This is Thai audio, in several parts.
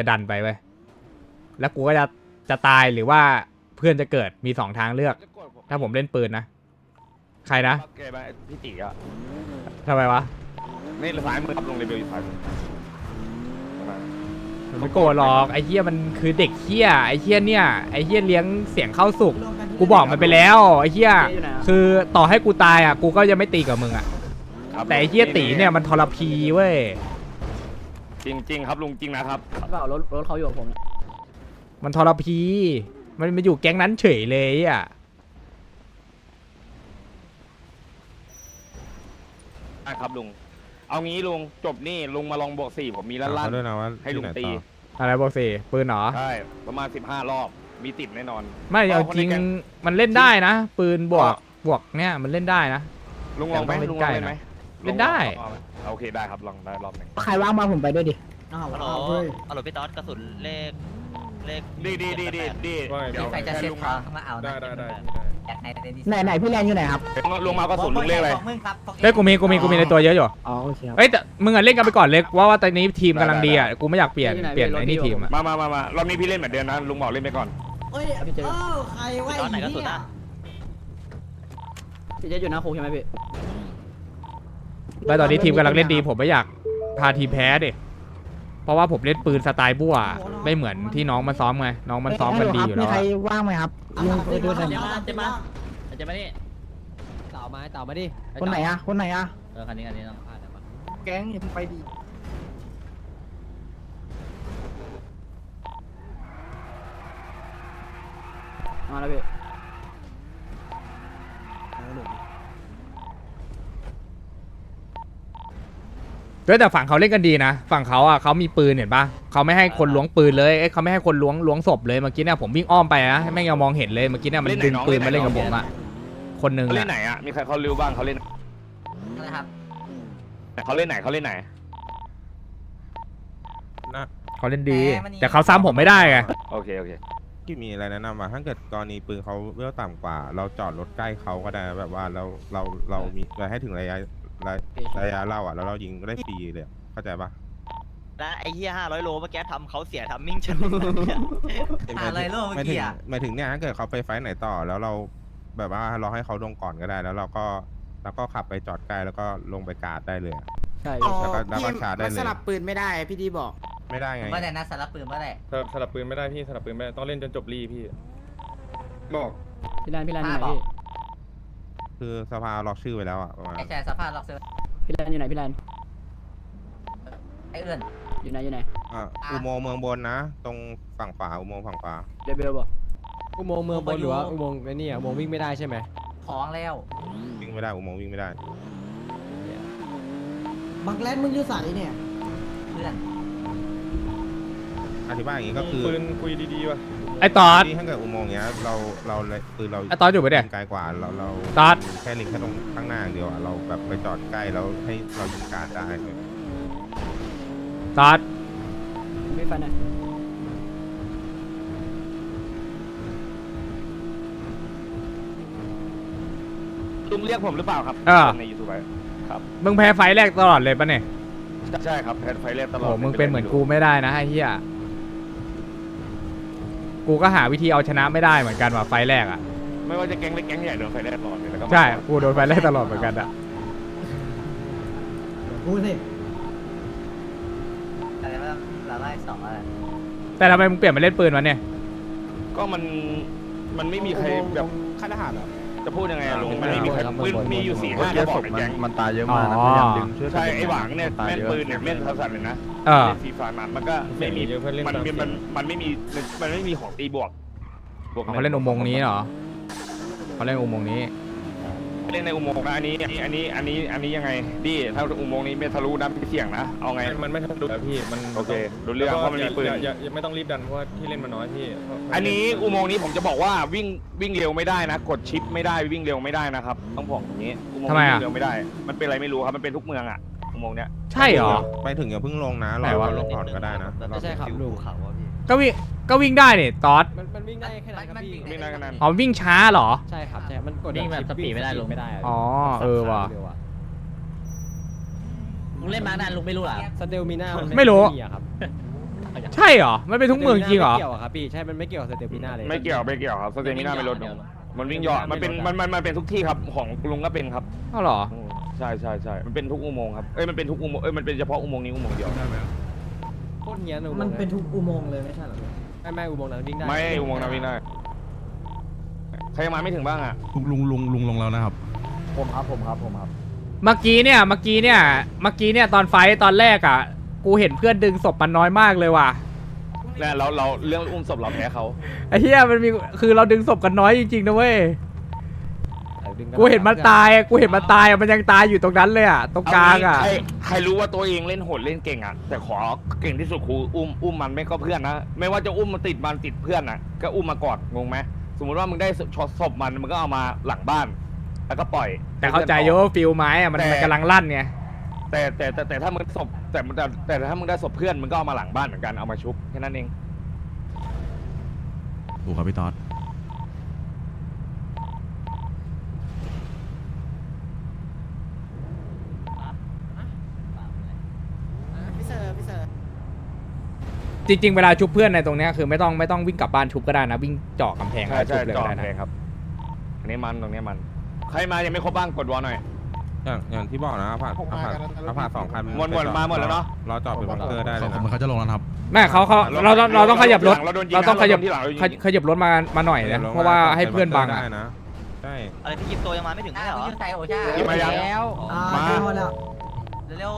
จะดันไปเว้ยแล้วกูก็จะจะตายหรือว่าเพื่อนจะเกิดมีสองทางเลือกจะกดผมถ้าผมเล่นปืนนะ ใครนะโอเคไหมพี่ตีอะทำไมวะนี่ซ้ายมือครับลงเลเวลอยู่ซ้ายมือมันไม่โกรธหรอกไอ้เฮียมันคือเด็กเฮียไอ้เฮียเนี่ยไอ้เฮียเลี้ยงเสียงเข้าสุกกูบอกมันไปแล้วไอ้เฮียคือต่อให้กูตายอะกูก็จะไม่ตีกับมึงอะครับแต่ไอ้เฮียตีเนี่ยมันทรพีเว้ย จริงจริงๆครับลุงจริงนะครับ เปล่ารถรถเขาอยู่กับผมเนี่ยมันทรพี มันมาอยู่แก๊งนั้นเฉยเลยอะได้ครับลุง เอางี้ลุงจบนี่ลุงมาลองบวกสี่ผมมีลั่นถามลั่นเขาด้วยนะว่าให้ลุงที่ไนตีต่ออะไรบอกสิปืนเหรอ ใช่ ประมาณสิบห้ารอบ มีติดแน่นอน ไม่เอาจริงคนในแก๊งมันเล่นได้นะ ปืนบวอ๋กอบวกเนี่ยมันเล่นได้นะ ลุงลองไหมแต่ต้องเล่นลุงลองเล่นใกล้ไหมนะ เล่นได้ลองเอาไหมโอเคได้ครับลองได้รอบหนึ่งใครว่างมาผมไปด้วยดิอ้าวฮัลโหลอ้าวเฮ้ยฮัลโหลพี่ต๊อดกระสุนเลข เลขดีดีดีดีดีว่าไงเดี๋ยวใครจะเซ็ตลุงทอมางมาเอาได้นะได้ได้อยากในในนี้ไหนไหนพี่แลนอยู่ไหนครับลุงมากระสุนลุงเลขอะไรมึงครับเฮ้ยกูมีกูมีกูมีในตัวเยอะอยู่อ๋อโอเคครับเฮ้ยแต่มึงอะเล่นกันไปก่อนเล็กว่าว่าตอนนี้ทีมกำลังดีอะกูไม่อยากเปลี่ยนที่ไหนเปลี่ยนพี่ไอ้นี่รถพี่ทีมอะมามามามารอบนี้พี่เล่นเหมือนเดิมนะลุงบอกเล่นไปก่อนเอ้ยพี่เจอเอ้าใครไว้พี่ต๊อดไหนกระสุนอะพี่เจอยู่หน้าคุกใช่ไหมพี่ แล้วตอนนี้ทีมกำลังเล่นดีผมไม่อยากพาทีมแพ้ดิเพราะว่าผมเล่นปืนสไตล์บัวไม่เหมือนที่น้องมันซ้อมไงน้องมันซ้อมกันดีอยู่มีแล้วใครอะว่างไหมครับลุงไปดูหน่อยเดี๋ยวเดี๋ยวมาจะมานี่เต่ามาเต่ามาดิคนไหนอะคนไหนอะเออคันนี้คันนี้ต้องพาเดี๋ยวมาแก๊งอย่าเพิ่งไปดิมาแล้วพี่ เฮ้ยแต่ฝั่งเขาเล่นกันดีนะ ฝั่งเขาอะเขามีปืนเห็นปะเขาไม่ให้คนล้วงปืนเลยเอ้ยเขาไม่ให้คนล้วงล้วงศพเลยเมื่อกี้เนี่ยผมวิ่งอ้อมไปนะให้แม่งยังมองเห็นเลยเมื่อกี้เนี่ยมันเล่นไหนดึงน้องปืนเล่มานไหนเล่นกับผมอะคนหนึงเขาเล่อะนไหนอะ มีใครเขารู้บ้างเขาเล่นนะครับเขาเล่นไหนเขาเล่นไหน นะเขาเล่นดี แต่เขาซ้ำผมไม่ได้ไงโอเคโอเคที่มีอะไรแนะนำว่าถ้าเกิดกรณีปืนเขาเวลต่ำกว่า เราจอดรถใกล้เขาก็ได้แบบว่าเราเราเรามีเราให้ถึงระยะ ระระยะเราอะแล้วเรายิงได้ฟรีเลยอะเข้าใจปะแล้วไอ้เหี้ยห้าร้อยโลเมื่อกี้ทำเขาเสียทำมิ่งฉันอะไรโลกเมื่อไม่ถึกี้งอะไม่ถึงเนี่ยถ้าเกิดเขาไปไฟท์ไหนต่อ แล้วเราแบบว่าเราให้เขาลงก่อนก็ได้ แล้วเราก็แล้วก็ขับไปจอดใกล้แล้วก็ลงไปการ์ดได้เลยอะ ใช่แล้วก็แล้วก็ชาร์จได้มันเลสยลับปืนไม่ได้พี่ดีบอก ไม่ได้ไง เมื่อไหร่นะสารบปืนเมื่อไหร่สลับสลับปืนไม่ได้พี่สลับปืนไม่ได้ต้องเล่นจนจบรีพี่ บอก พี่แลนพี่แลนอยู่ไหนพี่ คือสภาล็อกชื่อไว้แล้วอะประมาณไอ้แชร์สภาพล็อกเซอร์พี่แลนอยู่ไหนพี่แลนไอ้เอื้อนอยู่ไหนอยู่ไหนอะอุโมงค์เมืองบนนะ ตรงฝั่งขวาอุโมงค์ฝั่งขวาเดบิวบ่อุโมงค์เมืองบนหรือว่าอุโมงค์ไอ้นี่อะอุโมงค์วิ่งไม่ได้ใช่ไหมของแล้ววิ่งไม่ได้อุโมงค์วิ่งไม่ได้บักแลนมึงอยู่ใส่เนี่ยเพื่อนอธิบายอย่างนี้ก็คือปืนคุยดีๆว่ะ ไอ้ตอดที่ถ้าเกิดอุโมงค์เนี้ยเราเราเลยคือเราไอ้ตอดอยู่ปะเนี่ย ไกลกว่าเราเราตอด แค่ลิงแค่ตรงข้างหน้าอย่างเดียวอะเราแบบไปจอดใกล้แล้วให้เรายิงการดได้ตอด ไม่ฟันนะลุงเรียกผมหรือเปล่าครับเออในยูทูบครับมึงแพ้ไฟล์แรกตลอดเลยปะเนี่ยใช่ครับแพทไฟเล่นตลอโอ้ดมึงเป็นเหมือนกูไม่ได้นะไอ้เหี้ย กูก็หาวิธีเอาชนะไม่ได้เหมือนกันว่ะไฟล์แรกอะ ไม่ว่าจะแก๊งเล็กแก๊งใหญ่โดนไฟเล่นตลอดเลยแล้วก็ใช่ กูโดนไฟล์แรกตลอดเหมือนกันอะ พูดสิอะไรว่าเราไล่สองอะไรแต่ทำไมมึงเปลี่ยนมาเล่นปืนวะเนี่ย ก็มันมันไม่มีใครแบบ ค่ายทหารเหรอ จะพูดยังไงอะลุงมันไม่มีใครปืนมีอยู่สี่ห้าเยกระอะบศอกพในมันแก๊งมันตายเยอะมากนะอ๋อพยายามดึงช่วยใช่ไอ้หวังเนี่ยตายแม่นเยอะปืนเนี่ยแม่นทัศน์เลยนะเออเล่นฟรีไฟร์มามันก็ไม่มีเยอะเพื่อนเล่นมันตามมีเสียงมันมันไม่มีมันไม่มีของตีบวกบวกเขาเล่นอุโมงค์นี้เหรอเขาเล่นอุโมงค์นี้ เล่นในอุโมงค์นะอันนี้อันนี้อันนี้อันนี้ยังไงดิถ้าอุโมงค์นี้ไม่ทะลุนะไม่เสี่ยงนะเอาไง มันไม่ทันดูแล้วพี่ มันโอเครู้เรื่องเพราะมันมีปืน อย่าอย่าอย่าไม่ต้องรีบดันเพราะว่าที่เล่นมันน้อยพี่เพราะอันนี้อุโมงค์นี้ผมจะบอกว่าวิ่งวิ่งเร็วไม่ได้นะ กดชิปไม่ได้วิ่งเร็วไม่ได้นะครับต้องบอกอย่างนี้อุโมงค์ทำไมอะ วิ่งเร็วไม่ได้ มันเป็นอะไรไม่รู้ครับมันเป็นทุกเมืองอะอุโมงค์เนี้ย ใช่เหรอ ไปถึงอย่าเพิ่งลงนะรไหนอวะเราลงก่อนก็ได้นะ ไม่ใช่ครับลุงเขาอะพี่ ก็วิ่งก็วิ่งได้เนี่ยตอดมันมันวิ่งได้แค่ไหนครับพี่วิ่งได้ขนาดนั้นอ๋อวิ่งช้าเหรอ ใช่ครับใช่มันกดวิ่งแบบสปีดไม่ได้ลงไม่ได้ะอ๋อเออว่ะเร็อะลุงเล่นมานานลุงไม่รู้เหรอ สเตลมีหน้ามันไม่รู้ อะครับใช่เหรอมันเป็นทุกเมืองจริงเหรอ ไม่เกี่ยวอะครับพี่ใช่มันไม่เกี่ยวกับสเตปปีหน้าเลย ไม่เกี่ยวไม่เกี่ยวครับสเตมิน่าไม่ลดลงมันวิ่งเหยาะมันเป็นมันมันมันเป็นทุกที่ครับของลุงก็เป็นครับเอ้าเหรอ ใช่ใช่ใช่มันเป็นทุกอุโมงค์ครับเอ้ยมันเป็นทุกอุโมงค์เอ้ยมันเป็นเฉพาะอุโมงค์นี้อุโมงค์เดียว โคตรเงี้ยอุโมงค์มันเป็นทุกอุโมงค์เลยไม่ใช่เหรอไม่ไม่อุโมงค์นั้นวิ่งได้ไม่อุโมงค์นั้นวิ่งได้ใครยังมาไม่ถึงบ้างอะลุงลุงลุงลงแล้วนะครับ ผมครับผมครับผมครับ เมื่อกี้เนี่ยเมื่อกี้เนี่ยเมื่อกี้เนี่ยตอนไฟท์ตอนแรกอะ กูเห็นเพื่อนดึงศพมันน้อยมากเลยว่ะแล้วเราเราเรื่องอุ้มศพเราแพ้เขาไอ้เหี้ยมันมีคือเราดึงศพกันน้อยจริงๆนะเว้ยเออ ดึงกูเห็นมันตายอะกูเห็นมันตายอะมันยังตายอยู่ตรงนั้นเลยอะตรงกลางอะใครใครรู้ว่าตัวเองเล่นโหดเล่นเก่งอะ แต่ขอเก่งที่สุดคืออุ้มอุ้มมันไม่ก็เพื่อนนะ ไม่ว่าจะอุ้มมันติดมันติดเพื่อนอะ ก็อุ้มมากอดงงไหมสมมติว่ามึงได้ช็อตศพมันมึงก็เอามาหลังบ้าน แล้วก็ปล่อยแต่เข้าใจโยว่าฟิลไม้อะมันมันกำลังลั่นไงแต่แต่แต่แต่ถ้ามึงศพแต่แต่แต่แต่ถ้ามึงได้ศพเพื่อนมึงก็เอามาหลังบ้านเหมือนกันเอามาชุบแค่นั้นเอง ถูกครับพี่ต๊อด พี่เซอร์พี่เซอร์ จริงๆ เวลาชุบเพื่อนในตรงเนี้ยคือไม่ต้องไม่ต้องวิ่งกลับบ้านชุบก็ได้นะ วิ่งเจาะกำแพงใช่แล้วชุใช่บเลยจอก็ดได้แพงนะครับ อันนี้มันตรงนี้มัน ใครมายังไม่ครบบ้างกดวอลหน่อย อย่างอย่างที่บอกนะผ่านผ่านผ่านสองคันหมดหมดมาหมดแล้วเนอะ รอจอดเป็นบังเกอร์ได้เลยเขานะเหมือนเขาจะลงแล้วนะครับแม่เขาเขาเราเราเราต้องขยับรถ เราโดนยิงเราต้องขยับเราโดนที่หลังเราโดนยิงขยขยับรถมามาหน่อยนะเพราะว่าให้เพื่อนบังอะได้นะใช่อะไรที่ยิมโตยังมาไม่ถึงไม่อะใช่เหรอมึงอยู่ใส่โอชา ยิงมายัง แล้วอ่ามาเข้ามาแล้วเร็ว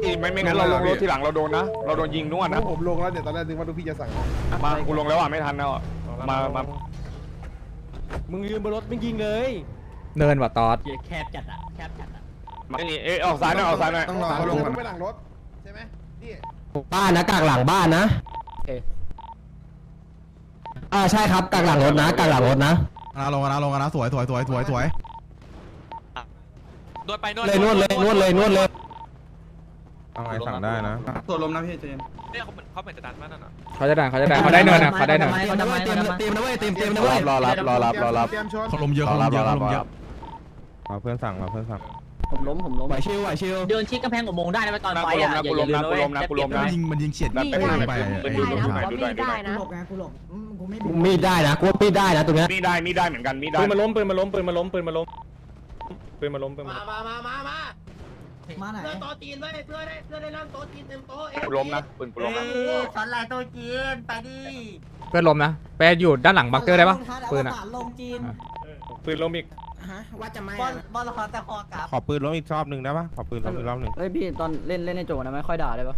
ไม่ไม่งั้นเราลงรถที่หลังเราโดนนะ เราโดนยิงนวดนะ ผมลงแล้วเดี๋ยวตอนแรกนึกว่าทุกพี่จะสั่ง มากูลงแล้วอะไม่ทันแล้วอะมามามึงยืนบนรถมึงยิงเลยเนินว่ะตอดแคบจัดอะแคบจัดอะมานี่เอ้ยออกซ้ายหน่อยออกซ้ายหน่อยต้องรอเขาลงไปหลังรถใช่ไหมนี่บ้านนะกากหลังบ้านนะอ่าใช่ครับกากหลังรถนะกากหลังรถนะนะลงกันนะลงกันนะสวยสวยสวยสวยสวยนวดไปนวดเลยนวดเลยนวดเลยนวดเลย เอาไงสั่งได้นะตัวลมนะพี่เจมเนี่ยเขาเหมือนเขาเหมือนจะดันมากนั่นน่ะเขาจะดันเขาจะดันเขาได้เนินนะเขาได้เนินเขาทำไมเตรียมเตรียมนะเว้ยเตรียมเตรียมนะเว้ยรอรับรอรับรอรับเตรียมชนเขาลมเยอะเขาลมเยอะเขาลมเยอะรอเพื่อนสั่งรอเพื่อนสั่งผมล้มผมล้มไหวชิวไหวชิวเดินชิดกำแพงอุโมงค์ได้นะตอนนะไฟกูลมอะนะกูลมนะกูลมนะกูลมมันนะยิงมันยิงเฉียดแบบไปยิทางงไหนไปไปดูดูหน่อยดูหน่อยดูหน่อยกูหลบไงกูหลบอืมกูไม่บิดมีดได้นะกูมีดได้นะตรงเนี้ยมีได้มีได้เหมือนกันมีได้ปืนมาล้มปืนมาล้มปืนมาล้มปืนมาล้มปืนมาล้มปืนมาล้มมามามามา มาไหนกูล้มนะปืนกูล้มนะสอนลายตัวจีนไปดิเพื่อนล้มนะไปอยู่ด้านหลังบังเกอร์ได้ปะปืนอะลงจีนปืนล้มอีกฮะว่าจะไม่บอลบอลละครแต่พอกลับขอปืนล้มอีกรอบหนึ่งได้ปะขอปืนล้มอีกรอบหนึ่งเฮ้ยพี่ตอนเล่นเล่นในโจนะไม่ค่อยด่าได้ปะ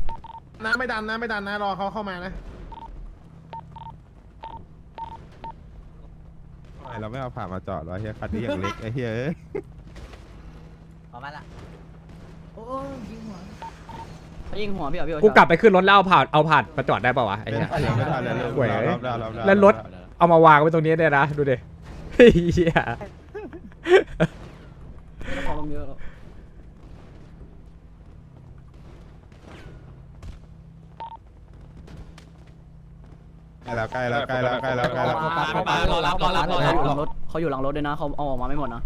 น้ำไม่ดันนะไม่ดันนะรอเขาเข้ามานะทำไมเราไม่เอาผ่านมาจอดวะเฮียคันนี้อย่างเล็กไอ้เฮียเอ้ยประมาณละ โอ้ยิงหัวยิงหัวพี่เหรอพี่กูกลับไปขึ้นรถแล้วเอาผ่านเอาผ่านมาจอดได้ปะวะไอ้เล่นเหี้ย เสียงไม่ทันเลยเร็วห่วยรอบแล้วรอบแล้วแล้วรถ เอามาวางไว้ตรงนี้เนี่ยนะดูดิเฮียของลมเยอะแล้วใกล้แล้วใกล้แล้วใกล้แล้วใกล้แล้วใกล้แล้ว รอรับรอรับรอรับหลังรถเขาอยู่หลังรถด้วยนะเขาเอาออกมาไม่หมดนะ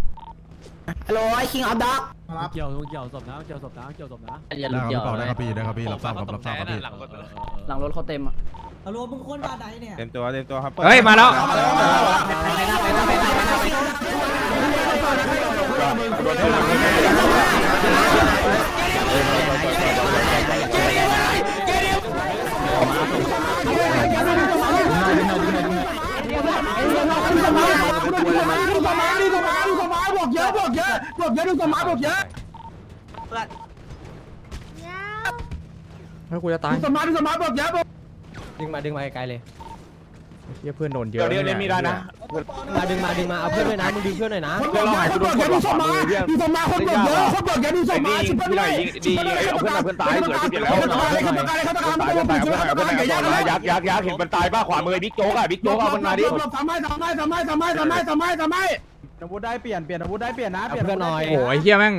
ฮัลโหลไอ้คิงออฟด็อกเกี่ยวเกี่ยวศพนะเกี่ยวศพนะเกี่ยวศพนะได้ครับพี่ต่อได้ครับพี่ได้ครับพี่รับทราบครับรับทราบครับพี่หลังรถเขาเต็มอะฮัลโหลมึงคนบ้านไหนเนี่ยเต็มตัวเต็มตัวครับเฮ้ยมาแล้วโดนที่ห ลังเลยเพื่อนเฮ้ยกูจะตายดึงมาดึงมาไกลๆเลยเฮียเพื่อนโดนเยเดี๋ยอะวเดี๋ยวเล่นมีได้นะมาดึงมาดึงมาเอาเพื่อนด้วยนะมึงดึงเพื่อนหน่อยนะเพื่อนเราหายกูโดนกดหลอกขวามือเพื่อนดูสมาคนเยอะคนเยอะดูสมาชิบพี่หน่อยยิงดีเอาเพื่อนมาเพื่อนตายเหลือที่เดียวแล้วตายเพื่อนตายเพื่อนตายเพื่อนตายเพื่อนตายเพื่อนตายยักยักยักเห็นมันตายบ้าขวามือบิ๊กโจ๊กอะบิ๊กโจ๊กเอามันมาดิ อาวุธได้เปลี่ยนเปลี่ยนอาวุธได้เปลี่ยนนะเอาเพื่อนหน่อยโอ้โหไอ้เฮียแม่ง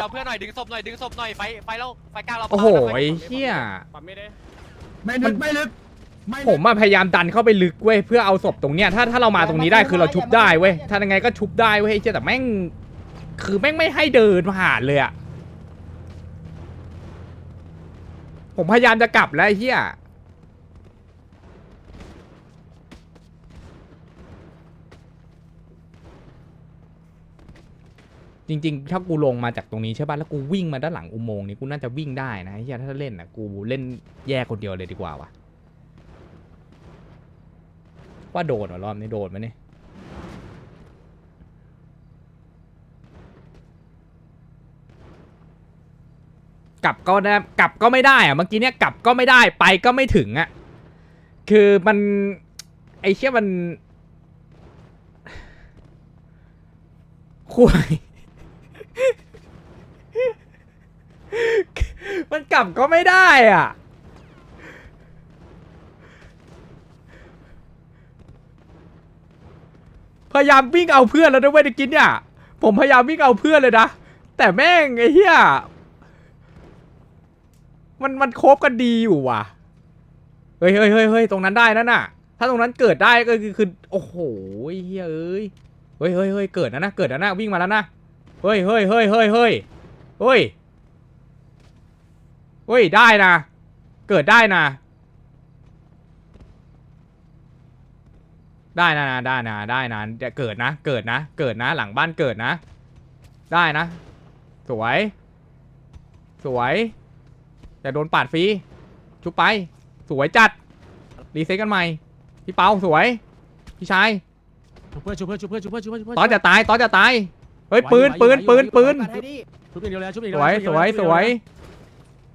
เอาเพื่อนหน่อยดึงศพหน่อยดึงศพหน่อยไฟไฟเราไฟกลางเราโอ้โหไอ้เฮียปั๊มไม่ได้ไม่ลึกไม่ลึกผมอะพยายามดันเข้าไปลึกเว้ยเพื่อเอาศพตรงเนี้ยถ้าถ้าเรามาตรงนี้ได้คือเราชุบได้เว้ยถ้ายังไงก็ชุบได้เว้ยไอ้เฮียแต่แม่งคือแม่งไม่ให้เดินผ่านเลยอะผมพยายามจะกลับแล้วไอ้เฮีย จริง ๆ ถ้ากูลงมาจากตรงนี้ใช่ป่ะแล้วกูวิ่งมาด้านหลังอุโมงค์นี้กูน่าจะวิ่งได้นะไอเฮียถ้าเล่นอะกูเล่นแยกคนเดียวเลยดีกว่าวะว่าโดนเหรอรอบนี้โดนไหมเนี่ยกลับก็ได้กลับก็ไม่ได้อะเมื่อกี้เนี่ยกลับก็ไม่ได้ไปก็ไม่ถึงอะคือมันไอ้เชี่ยมันคุย มันก ลับก็ไม่ได้อะ พยายามวิ่งเอาเพื่อนแล้วนะเว้ยตะกี้เนี่ย ผมพยายามวิ่งเอาเพื่อนเลยนะ แต่แม่งไอ้เหี้ย มันมันโคบกันดีอยู่ว่ะ เฮ้ยเฮ้ยเฮ้ยเฮ้ยตรงนั้นได้นั่นน่ะ ถ้าตรงนั้นเกิดได้ก็คือคือโอ้โหเฮ้ยเอ้ย เฮ้ยเฮ้ยเฮ้ยเกิดนะนะ เกิดนะนะวิ่งมาแล้วนะ เฮ้ยเฮ้ยเฮ้ยเฮ้ยเฮ้ยเฮ้ย เฮ้ยได้นะ เกิดได้นะ ได้นะได้นะได้นะเดี๋ยวเกิดนะ เกิดนะ เกิดนะ หลังบ้านเกิดนะ ได้นะ สวย สวย แต่โดนปาดฟรีชุบไป สวยจัด รีเซ็ตกันใหม่ พี่เปาสวย พี่ชายชุบเพื่อนชุบเพื่อนชุบเพื่อนชุบเพื่อนชุบเพื่อนชุบเพื่อนตอนจะตายตอนจะตาย เฮ้ยปืนปืนปืนปืนชุบอย่างเดียวแล้วชุบอย่างสเดียววยสวยสวย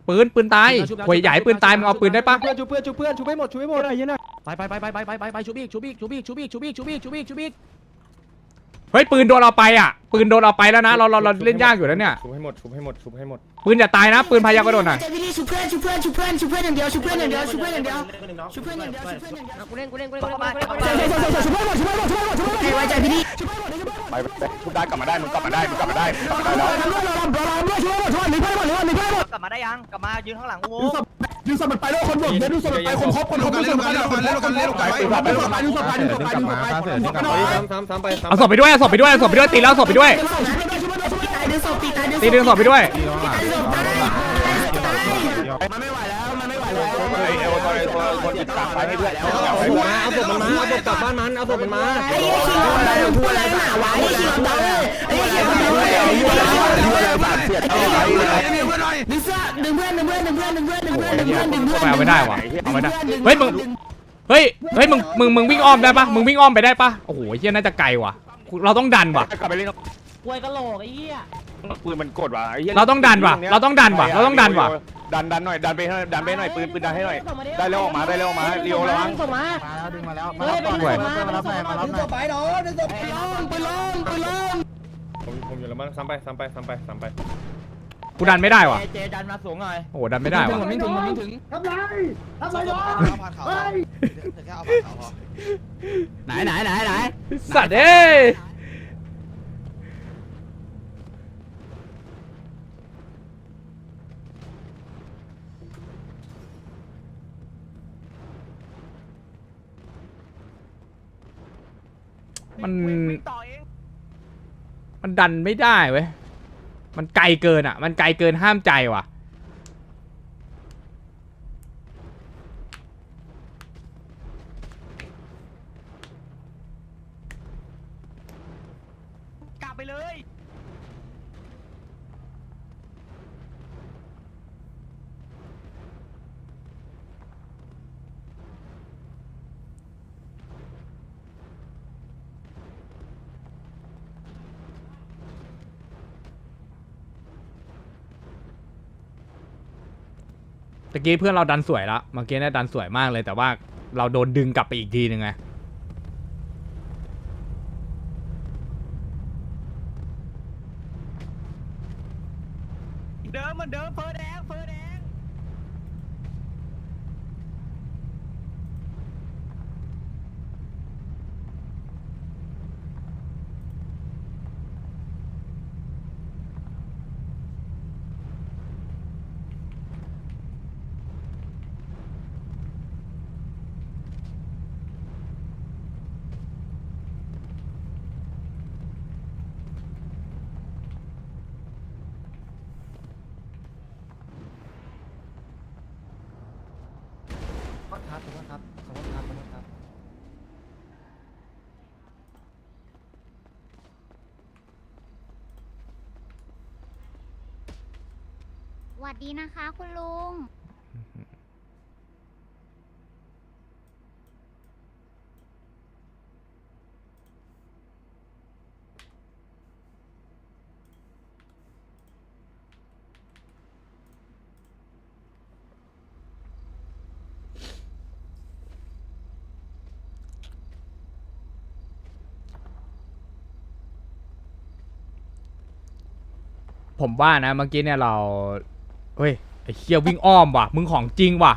ปืนปืนตายหวยใหญ่ปืนตายมึงเอาปืนได้ปะเพื่อนชุบเพื่อนชุบเพื่อนชุบให้หมดชุบให้หมดอะไรเงี้ยนะไปไปไปไปไปไปไปไปชุบอีกชุบอีกชุบอีกชุบอีกชุบอีกชุบอีกชุบอีกชุบอีกเฮ้ยปืนโดนเอาไปอะ ปืนโดนเอาไปแล้วนะเราเราเราเล่นยากอยู่แล้วเนี่ยชุบให้หมดชุบให้หมดชุบให้หมดปืนอย่าตายนะ ปืนพยายามกระโดดหน่อยชุบเพื่อนชุบเพื่อนชุบเพื่อนชุบเพื่อนอย่างเดียวชุบเพื่อนอย่างเดียวชุบเพื่อนอย่างเดียวชุบเพื่อนอย่างเดียวชุบเพื่อนอย่างเดียวกูเล่นกูเล่นกูเล่นกูเล่นใช่ใช่ใช่ใช่ชุบเพื่อนหมดชุบเพื่อนหมดชุบเพื่อนหมดชุบเพื่อนหมดไว้ใจพี่ดิชุบเพื่อนหมดชุบเพื่อนหมดไปไปชุบได้กลับมาได้มึงกลับมาได้มึงกลับมาได้มึงกลับมาได้แล้วทำด้วยเราเราเราด้วยชุบเพื่อนหมดชุบเพื่อนหนีเพื่อนหมดหนีเพื่อนหนีเพื่อนหมดกลับมาได้ยังกลับมายืนข้างหลังกูดูศพดูศพมันไปแล้วคนหมดเดี๋ยวดูศพมันไปคนครบคนครบดูศพมันไปคนครบคนครบดูศพไปดูศพไปดูศพไปดูศพไปดูศพไปดูศพไปเฮ้ยซ้ำซ้ำซ้ำไปซ้ำเอาศพไปด้วยเอาศพไปด้วยเอาศพไปด้วยตีแล้วเอาศพไปด้วยด้วย ตีดึงศพพี่ด้วย เอาไม่ได้ว่ไหวแล้ะเอาไม่ได้ เฮ้ยมึง เฮ้ย เฮ้ยมึง มึง มึงวิ่งอ้อมได้ปะมึงวิ่งอ้อมไปได้ปะโอ้โหเฮียน่าจะไกลว่ะ เราต้องดันว่ะ กลับไปเล่นควยกะโหลกไอ้เหี้ยปืนมันกดว่ะไอ้เหี้ยเราต้องดันว่ะ เราต้องดันว่ะ เราต้องดันว่ะ ดันดันหน่อยดันไปให้ดันไปหน่อยปืนปืนดันให้หน่อย ได้แล้วออกมาได้แล้วออกมาเรียวระวังส่งมามาแล้วดึงมาแล้วเฮ้ยไปดึงศพมามารับหน่อยมารับหน่อยไปเนาะดึงศพไปลงไปลงไปลงผมผมอยู่แล้วมั้งซ้ำไปซ้ำไปซ้ำไปซ้ำไป กูดันไม่ได้ว่ะเจดันมาสูงหน่อยโอ้โหดันไม่ได้ว่ะไม่ถึงไม่ถึงทำไรทำไรน้องเฮ้ยไหนไหนไหนไหนสัตว์เอ้ยมันต่อเองมันดันไม่ได้เว้ย มันไกลเกินอะ มันไกลเกินห้ามใจว่ะ กลับไปเลย ตะกี้เพื่อนเราดันสวยแล้วเมื่อกี้เนี่ยดันสวยมากเลยแต่ว่าเราโดนดึงกลับไปอีกทีหนึ่งไงเดิมมันเดิมเฟอร์แดงเฟอร์แดง ขอโทษครับขอโทษครับขอโทษครับขอโทษครับ ม วัสดีนะคะ คุณลุง ผมว่านะเมื่อกี้เนี่ยเรา เฮ้ยไอ้เชี่ยวิ่งอ้อมว่ะ มึงของจริงว่ะ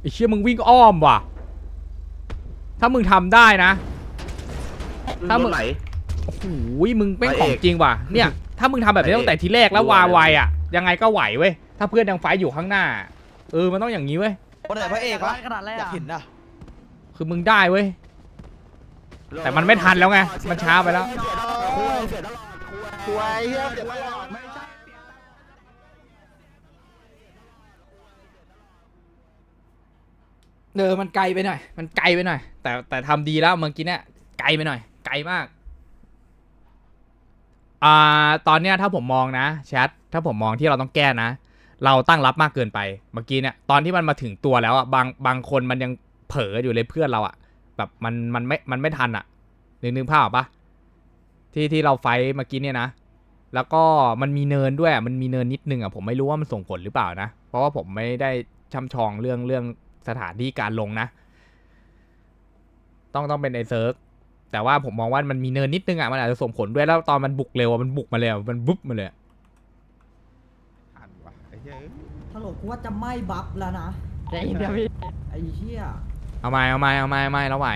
ไอ้เชี่ยมึงวิ่งอ้อมว่ะ ถ้ามึงทำได้นะ ถ้ามึงโอ้โหมึงเป็นของจริงว่ะ เนี่ย ถ้ามึงทำแบบนี้ตั้งแต่ทีแรกแล้ววาไวอะ ยังไงก็ไหวเว้ย ถ้าเพื่อนยังไฟท์อยู่ข้างหน้า เออ มันต้องอย่างนี้เว้ย คนไหนพระเอกวะขนาดแรกอยากเห็นนะคือมึงได้เว้ย แต่มันไม่ทันแล้วไง มันช้าไปแล้ว คุยเฮียเสียตลอด เออมันไกลไปหน่อย มันไกลไปหน่อย แต่แต่ทำดีแล้วเมื่อกี้เนี่ยไกลไปหน่อย ไกลมาก อ่า ตอนเนี้ยถ้าผมมองนะแชทถ้าผมมองที่เราต้องแก้นะ เราตั้งรับมากเกินไป เมื่อกี้เนี่ย ตอนที่มันมาถึงตัวแล้วอะ บางบางคนมันยังเผลออยู่เลยเพื่อนเราอะ แบบมันมันไม่ มันไม่ทันอะ นึกนึกภาพออกปะที่ที่เราไฟเมื่อกี้เนี่ยนะ แล้วก็มันมีเนินด้วย มันมีเนินนิดนึงอะ ผมไม่รู้ว่ามันส่งผลหรือเปล่านะ เพราะว่าผมไม่ได้ช่ำชองเรื่องเรื่อง สถานที่การลงนะ ต้องต้องเป็นไอเซิร์กแต่ว่าผมมองว่ามันมีเนินนิดนึงอะมันอาจจะส่งผลด้วยแล้วตอนมันบุกเร็วอะมันบุกมาเลยอะมันบุ๊บมาเลยอะทันวะไอ้เหี้ยฮัลโหลกูว่าจะไม่บัฟแล้วนะ ใจเย็นนะพี่ ไอ้เหี้ย เอาไม้เอาไม้เอาไม้เอาไม้เราไหว